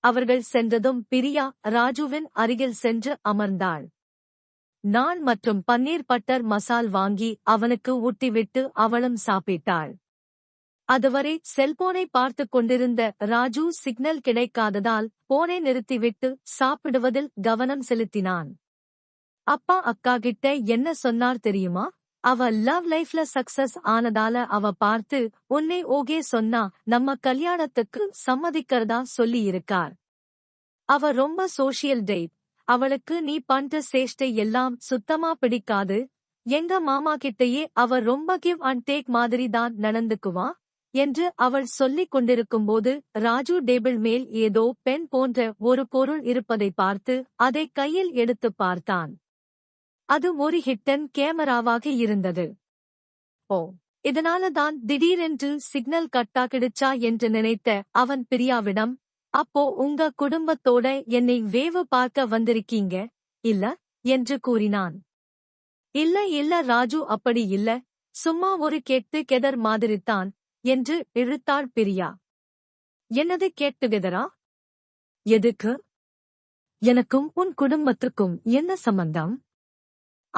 அவர்கள் சென்றதும் பிரியா ராஜுவின் அருகில் சென்று அமர்ந்தாள். நான் மற்றும் பன்னீர் பட்டர் மசால் வாங்கி அவனுக்கு ஊட்டிவிட்டு அவளும் சாப்பிட்டாள். அதுவரை செல்போனை பார்த்து கொண்டிருந்த ராஜு சிக்னல் கிடைக்காததால் போனை நிறுத்திவிட்டு சாப்பிடுவதில் கவனம் செலுத்தினான். அப்பா அக்கா கிட்ட என்ன சொன்னார் தெரியுமா? அவ லவ் லைஃப்ல சக்சஸ் ஆனதால அவ பார்த்து உன்னை ஓகே சொன்னா நம்ம கல்யாணத்துக்கு சம்மதிக்கிறதா சொல்லி இருக்கார். அவ ரொம்ப சோஷியல் டேட் அவளுக்கு நீ பண்ற சேஷ்டை எல்லாம் சுத்தமா பிடிக்காது. எங்க மாமா கிட்டயே அவ ரொம்ப கிவ் அண்ட் டேக் மாதிரி தான் நடந்துக்குவா? என்று அவள் சொல்லிக் கொண்டிருக்கும்போது ராஜு டேபிள் மேல் ஏதோ பெண் போன்ற ஒரு பொருள் இருப்பதை பார்த்து அதை கையில் எடுத்து பார்த்தான். அது ஒரு ஹிட்டன் கேமராவாக இருந்தது. ஓ இதனால தான் திடீரென்று சிக்னல் கட்டாகிடுச்சா என்று நினைத்த அவன் பிரியாவிடம் அப்போ உங்க குடும்பத்தோட என்னை வேவு பார்க்க வந்திருக்கீங்க இல்ல? என்று கூறினான். இல்ல இல்ல ராஜு அப்படி இல்ல. சும்மா ஒரு கெட்டு கெதர் மாதிரித்தான் என்று இழுத்தாள் பிரியா. என்னது கேட்டுகெதரா எதுக்கு? எனக்கும் உன் குடும்பத்துக்கும் என்ன சம்பந்தம்?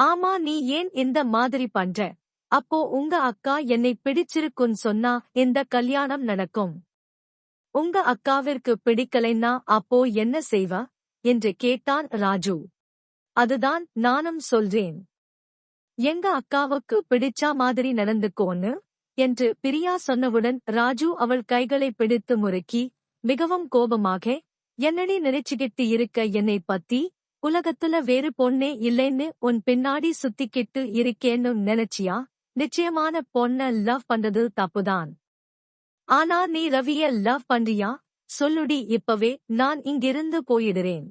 ஆமா நீ ஏன் இந்த மாதிரி பண்ற? அப்போ உங்க அக்கா என்னை பிடிச்சிருக்குன்னு சொன்னா இந்த கல்யாணம் நடக்கும். உங்க அக்காவிற்கு பிடிக்கலைன்னா அப்போ என்ன செய்வ? என்று கேட்டான் ராஜு. அதுதான் நானும் சொல்றேன். எங்க அக்காவுக்கு பிடிச்சா மாதிரி நடந்துக்கோன்னு? என்று பிரியா சொன்னவுடன் ராஜு அவள் கைகளை பிடித்து முறுக்கி மிகவும் கோபமாக என்னடி நினைச்சுகிட்டு இருக்க என்னை பத்தி? உலகத்துல வேறு பொண்ணே இல்லைன்னு உன் பின்னாடி சுத்திக்கிட்டு இருக்கேன்னு நினைச்சியா? நிச்சயமான பொண்ண லவ் பண்றது தப்புதான். ஆனா நீ ரவிய லவ் பண்றியா? சொல்லுடி இப்பவே நான் இங்கிருந்து போயிடுறேன்.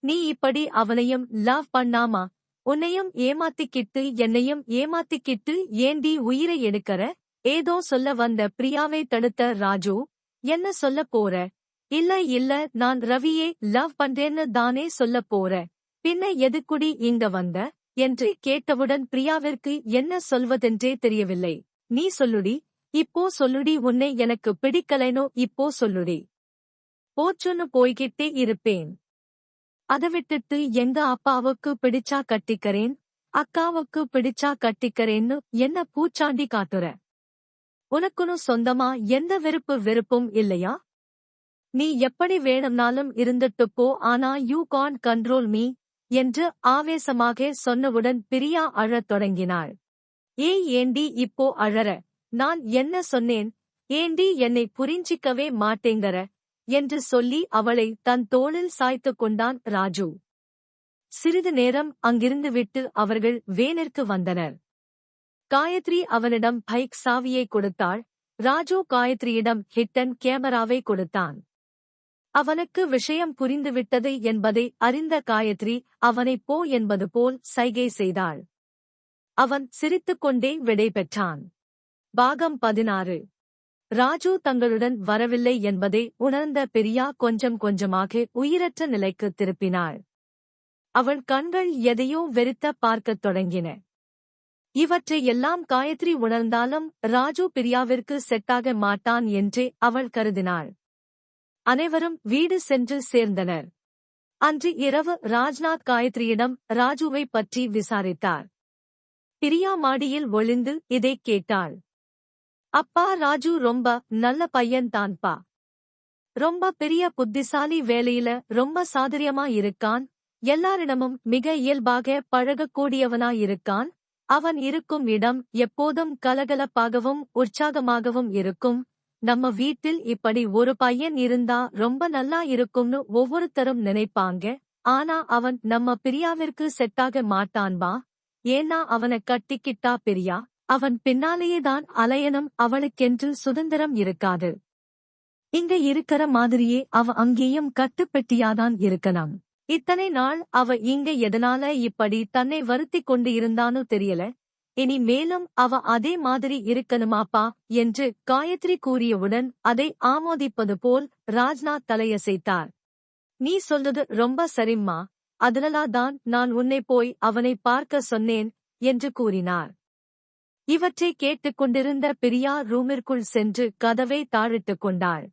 நீ இப்படி அவனையும் லவ் பண்ணாமா? உன்னையும் ஏமாத்திக்கிட்டு என்னையும் ஏமாத்திக்கிட்டு ஏண்டி உயிரை எடுக்கற? ஏதோ சொல்ல வந்த பிரியாவை தடுத்த ராஜு என்ன சொல்ல போற? இல்ல இல்ல நான் ரவியே லவ் பண்றேன்னு தானே சொல்ல போற. பின்ன எதுக்குடி இங்க வந்த? என்று கேட்டவுடன் பிரியாவிற்கு என்ன சொல்வதென்றே தெரியவில்லை. நீ சொல்லுடி. இப்போ சொல்லுடி. உன்னை எனக்கு பிடிக்கலைனோ இப்போ சொல்லுடி. போச்சுன்னு போய்கிட்டே இருப்பேன். அதை விட்டுட்டு எங்க அப்பாவுக்கு பிடிச்சா கட்டிக்கறேன்? அக்காவுக்கு பிடிச்சா கட்டிக்கறேன்னு என்ன பூச்சாண்டி காட்டுற? உனக்குன்னு சொந்தமா எந்த வெறுப்பு வெறுப்பும் இல்லையா? நீ எப்படி வேணும்னாலும் இருந்துட்டு போ ஆனா யூ கான் கண்ட்ரோல் மீ என்று ஆவேசமாக சொன்னவுடன் பிரியா அழத் தொடங்கினாள். ஏய் ஏண்டி இப்போ அழற? நான் என்ன சொன்னேன்? ஏண்டி என்னை புரிஞ்சிக்கவே மாட்டேங்கற? என்று சொல்லி அவளை தன் தோளில் சாய்த்துக் கொண்டான் ராஜு. சிறிது நேரம் அங்கிருந்து விட்டு அவர்கள் வேனிற்கு வந்தனர். காயத்ரி அவனிடம் பைக் சாவியை கொடுத்தாள். ராஜு காயத்ரியிடம் ஹிட்டன் கேமராவை கொடுத்தான். அவனுக்கு விஷயம் புரிந்துவிட்டது என்பதை அறிந்த காயத்ரி அவனை போ என்பது போல் சைகை செய்தாள். அவன் சிரித்துக்கொண்டே விடை பெற்றான். பாகம் பதினாறு. ராஜு தங்களுடன் வரவில்லை என்பதை உணர்ந்த பெரியா கொஞ்சம் கொஞ்சமாக உயிரற்ற நிலைக்கு திருப்பினாள். அவள் கண்கள் எதையோ வெறுத்த பார்க்கத் தொடங்கின. இவற்றை எல்லாம் காயத்ரி உணர்ந்தாலும் ராஜு பிரியாவிற்கு செட்டாக மாட்டான் என்றே அவள் கருதினாள். அனைவரும் வீடு சென்று சேர்ந்தனர். அன்று இரவு ராஜ்நாத் காயத்ரியிடம் ராஜுவை பற்றி விசாரித்தார். பிரியா மாடியில் ஒளிந்து இதை கேட்டாள். அப்பா ராஜு ரொம்ப நல்ல பையன் தான்பா ரொம்ப பெரிய புத்திசாலி வேலையில ரொம்ப சாதுரியமா இருக்கான். எல்லாரிடமும் மிக இயல்பாக பழகக்கூடியவனாயிருக்கான் அவன் இருக்கும் இடம் எப்போதும் கலகலப்பாகவும் உற்சாகமாகவும் இருக்கும். நம்ம வீட்டில் இப்படி ஒரு பையன் இருந்தா ரொம்ப நல்லா இருக்கும்னு ஒவ்வொருத்தரும் நினைப்பாங்க. ஆனா அவன் நம்ம பிரியாவிற்கு செட்டாக மாட்டான்பா? ஏன்னா அவனை கட்டிக்கிட்டா பிரியா? அவன் பின்னாலேயேதான் அலையனும் அவளுக்கென்று சுதந்திரம் இருக்காது. இங்க இருக்கிற மாதிரியே அவ அங்கேயும் கட்டுப்பெட்டியாதான் இருக்கலாம். இத்தனை நாள் அவ இங்க எதனால இப்படி தன்னை வருத்திக் கொண்டு இருந்தானோ தெரியல. இனி மேலும் அவ அதே மாதிரி இருக்கணுமாப்பா என்று காயத்ரி கூறியவுடன் அதை ஆமோதிப்பது போல் ராஜ்நாத் தலையசைத்தார். நீ சொல்றது ரொம்ப சரிம்மா. அதனால்தான் நான் உன்னை போய் அவனை பார்க்க சொன்னேன் என்று கூறினார். இவற்றை கேட்டுக் கொண்டிருந்த பிரியா ரூமிற்குள் சென்று கதவை தாழிட்டுக் கொண்டாள்.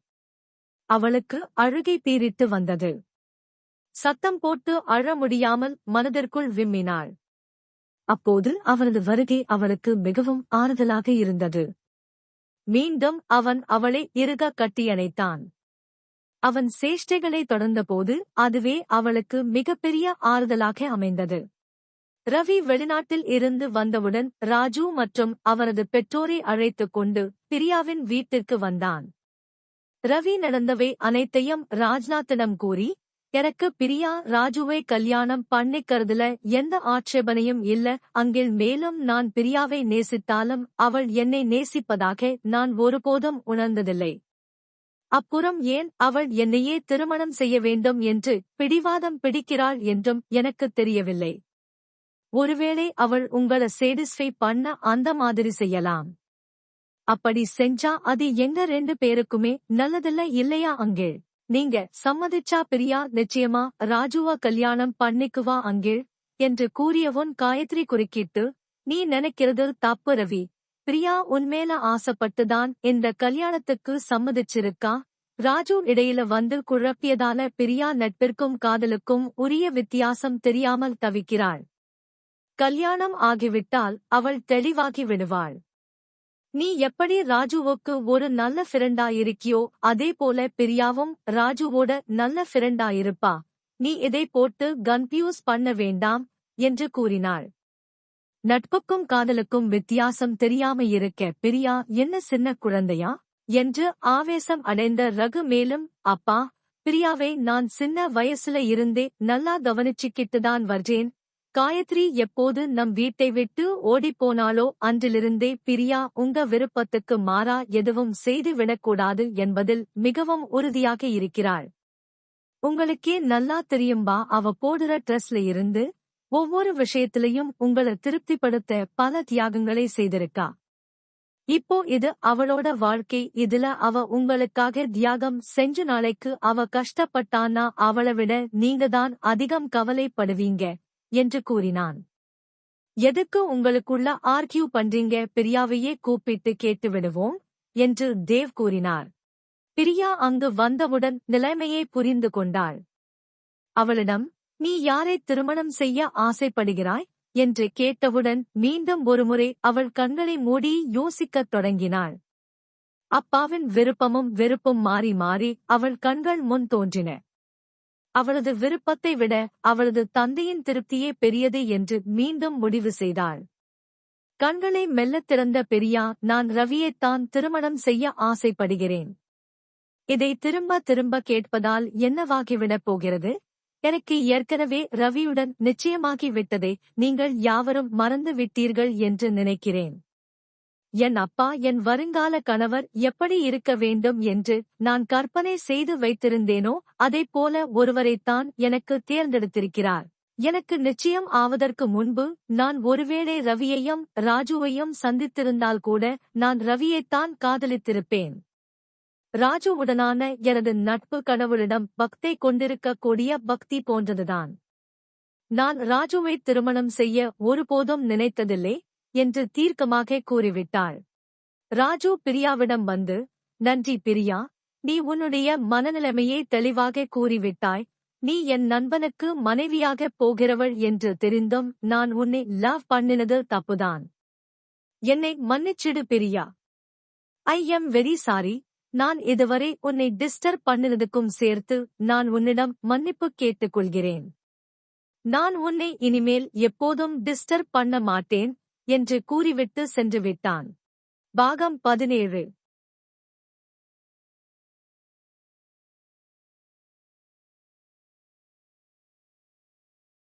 அவளுக்கு அழுகை பீரிட்டு வந்தது. சத்தம் போட்டு அழ முடியாமல் மனதிற்குள் விம்மினாள். அப்போது அவனது வருகை அவளுக்கு மிகவும் ஆறுதலாக இருந்தது. மீண்டும் அவன் அவளை இறுக கட்டியணைத்தான். அவன் சேஷ்டைகளை தொடர்ந்தபோது அதுவே அவளுக்கு மிகப்பெரிய ஆறுதலாக அமைந்தது. ரவி வெளிநாட்டில் இருந்து வந்தவுடன் ராஜு மற்றும் அவரது பெற்றோரை அழைத்துக் கொண்டு பிரியாவின் வீட்டிற்கு வந்தான். ரவி நடந்தவை அனைத்தையும் ராஜ்நாத்திடம் கூறி எனக்கு பிரியா ராஜுவை கல்யாணம் பண்ணிக்கிறதுல எந்த ஆட்சேபனையும் இல்ல. அங்கில் மேலும் நான் பிரியாவை நேசித்தாலும் அவள் என்னை நேசிப்பதாக நான் ஒருபோதும் உணர்ந்ததில்லை. அப்புறம் ஏன் அவள் என்னையே திருமணம் செய்ய வேண்டும் என்று பிடிவாதம் பிடிக்கிறாள் என்றும் எனக்கு தெரியவில்லை. ஒருவேளை அவள் உங்கள சேடிஸ்ஃபை பண்ண அந்த மாதிரி செய்யலாம். அப்படி செஞ்சா அது எங்க ரெண்டு பேருக்குமே நல்லதில்ல இல்லையா அங்கே நீங்க சம்மதிச்சா பிரியா நிச்சயமா ராஜுவா கல்யாணம் பண்ணிக்குவா அங்கே என்று கூறியவன் காயத்ரி குறுக்கிட்டு நீ நினைக்கிறது தப்பு ரவி. பிரியா உன்மேல ஆசைப்பட்டுதான் இந்த கல்யாணத்துக்கு சம்மதிச்சிருக்கா? ராஜு இடையில வந்து குழப்பியதால பிரியா நட்பிற்கும் காதலுக்கும் உரிய வித்தியாசம் தெரியாமல் தவிக்கிறாள். கல்யாணம் ஆகிவிட்டால் அவள் தெளிவாகி விடுவாள். நீ எப்படி ராஜுவுக்கு ஒரு நல்ல ஃபிரண்டா இருக்கியோ அதே போல பிரியாவும் ராஜுவோட நல்ல ஃபிரண்டா இருப்பா நீ இதை போட்டு கன்ஃபியூஸ் பண்ண வேண்டாம் என்று கூறினாள். நட்புக்கும் காதலுக்கும் வித்தியாசம் தெரியாம இருக்க பிரியா என்ன சின்ன குழந்தையா? என்று ஆவேசம் அடைந்த ரகு மேலும் அப்பா பிரியாவை நான் சின்ன வயசுல இருந்தே நல்லா கவனிச்சுக்கிட்டுதான் வர்றேன் காயத்ரி எப்போது நம் வீட்டை விட்டு ஓடிப்போனாலோ அன்றிலிருந்தே பிரியா உங்க விருப்பத்துக்கு மாறா எதுவும் செய்து விடக்கூடாது என்பதில் மிகவும் உறுதியாக இருக்கிறாள். உங்களுக்கே நல்லா தெரியும்பா அவ போடுற ட்ரெஸ்ல இருந்து ஒவ்வொரு விஷயத்திலையும் உங்களை திருப்திப்படுத்த பல தியாகங்களை செய்திருக்கா. இப்போ இது அவளோட வாழ்க்கை இதுல அவ உங்களுக்காக தியாகம் செஞ்ச நாளைக்கு அவ கஷ்டப்பட்டானா அவளை விட நீங்கதான் அதிகம் கவலைப்படுவீங்க. என்று கூறினான். எதுக்கு உங்களுக்குள்ள ஆர்கியூ பண்றீங்க? பிரியாவையே கூப்பிட்டு கேட்டு விடுவோம் என்று தேவ் கூறினார். பிரியா அங்கு வந்தவுடன் நிலைமையை புரிந்து கொண்டாள். அவளிடம் நீ யாரை திருமணம் செய்ய ஆசைப்படுகிறாய்? என்று கேட்டவுடன் மீண்டும் ஒருமுறை அவள் கண்களை மூடி யோசிக்கத் தொடங்கினாள். அப்பாவின் விருப்பமும் வெறுப்பும் மாறி மாறி அவள் கண்கள் முன் தோன்றின. அவளது விருப்பத்தை விட அவளது தந்தையின் திருப்தியே பெரியது என்று மீண்டும் முடிவு செய்தாள். கண்களை மெல்லத் திறந்த பெரியா நான் ரவியைத்தான் திருமணம் செய்ய ஆசைப்படுகிறேன். இதை திரும்ப திரும்ப கேட்பதால் என்னவாகிவிடப் போகிறது? எனக்கு ஏற்கனவே ரவியுடன் நிச்சயமாகி விட்டதை நீங்கள் யாவரும் மறந்து விட்டீர்கள் என்று நினைக்கிறேன். என் அப்பா என் வருங்கால கணவர் எப்படி இருக்க வேண்டும் என்று நான் கற்பனை செய்து வைத்திருந்தேனோ அதைப் போல ஒருவரைத்தான் எனக்கு தேர்ந்தெடுத்திருக்கிறார். எனக்கு நிச்சயம் ஆவதற்கு முன்பு நான் ஒருவேளை ரவியையும் ராஜுவையும் சந்தித்திருந்தால் கூட நான் ரவியைத்தான் காதலித்திருப்பேன். ராஜுவுடனான எனது நட்பு கடவுளிடம் பக்தை கொண்டிருக்கக்கூடிய பக்தி போன்றதுதான். நான் ராஜுவை திருமணம் செய்ய ஒருபோதும் நினைத்ததில்லை என்று தீர்க்கமாக கூறிவிட்டாள். ராஜு பிரியாவிடம் வந்து நன்றி பிரியா நீ உன்னுடைய மனநிலைமையை தெளிவாக கூறிவிட்டாய். நீ என் நண்பனுக்கு மனைவியாகப் போகிறவள் என்று தெரிந்தும் நான் உன்னை லவ் பண்ணினது தப்புதான். என்னை மன்னிச்சிடு Priya. I am very sorry. நான் இதுவரை உன்னை டிஸ்டர்ப் பண்ணினதுக்கும் சேர்த்து நான் உன்னிடம் மன்னிப்பு கேட்டுக்கொள்கிறேன். நான் உன்னை இனிமேல் எப்போதும் டிஸ்டர்ப் பண்ண மாட்டேன். என்று கூறிவிட்டு சென்று விட்டான் பாகம் பதினேழு.